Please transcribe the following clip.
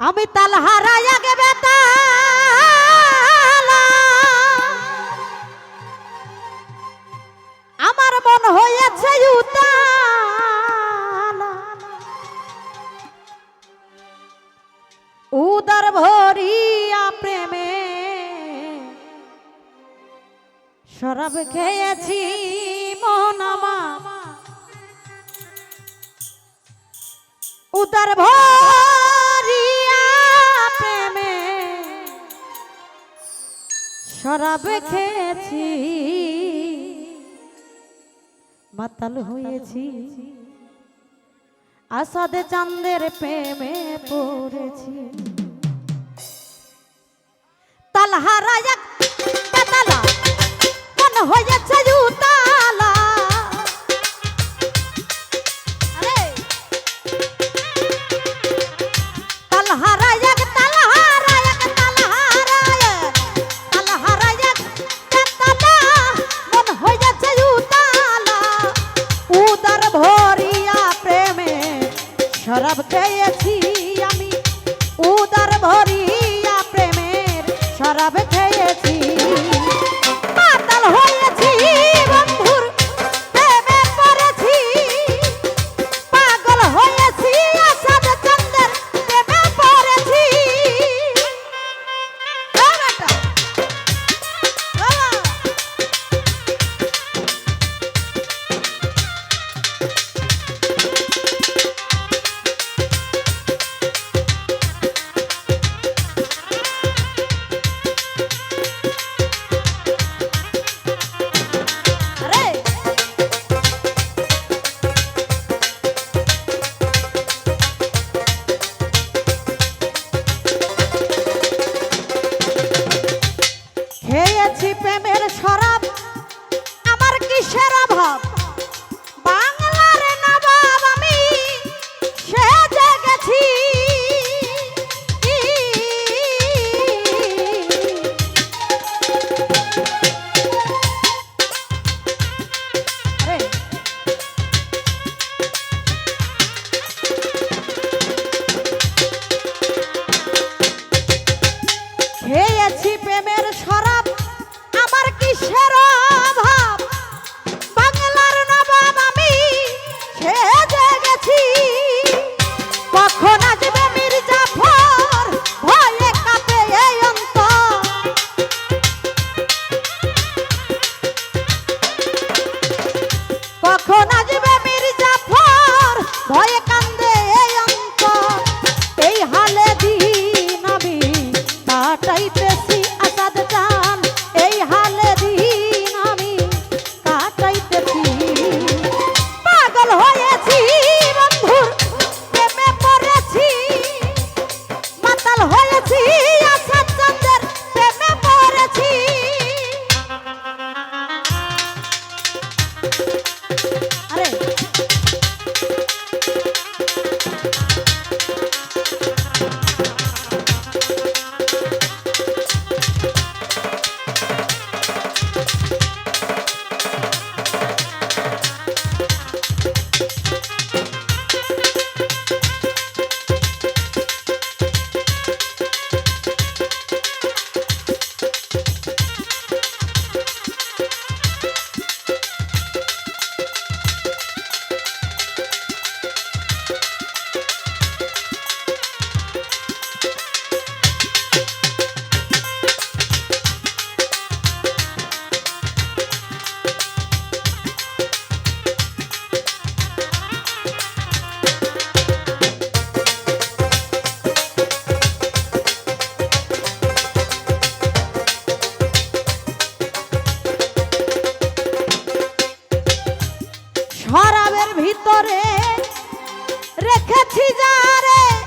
আমি তাল হারাইয়া গেবে তালা। আমার মন হয়েছে উদর ভরিয়া প্রেমে শরাব খেয়েছি মন আমার উদর ভরিয়া শরাব খেয়েছি। মাতাল হয়েছি। আসাদ চান্দের প্রেমে পড়েছি। তালহারা তালা হয়েছে শরাব খেয়েছি আমি। উদার ভরিয়া প্রেমের শরাব খেয়েছি। খেয়েছি প্রেমের শরাব। ভিতরে রেখেছি যা রে।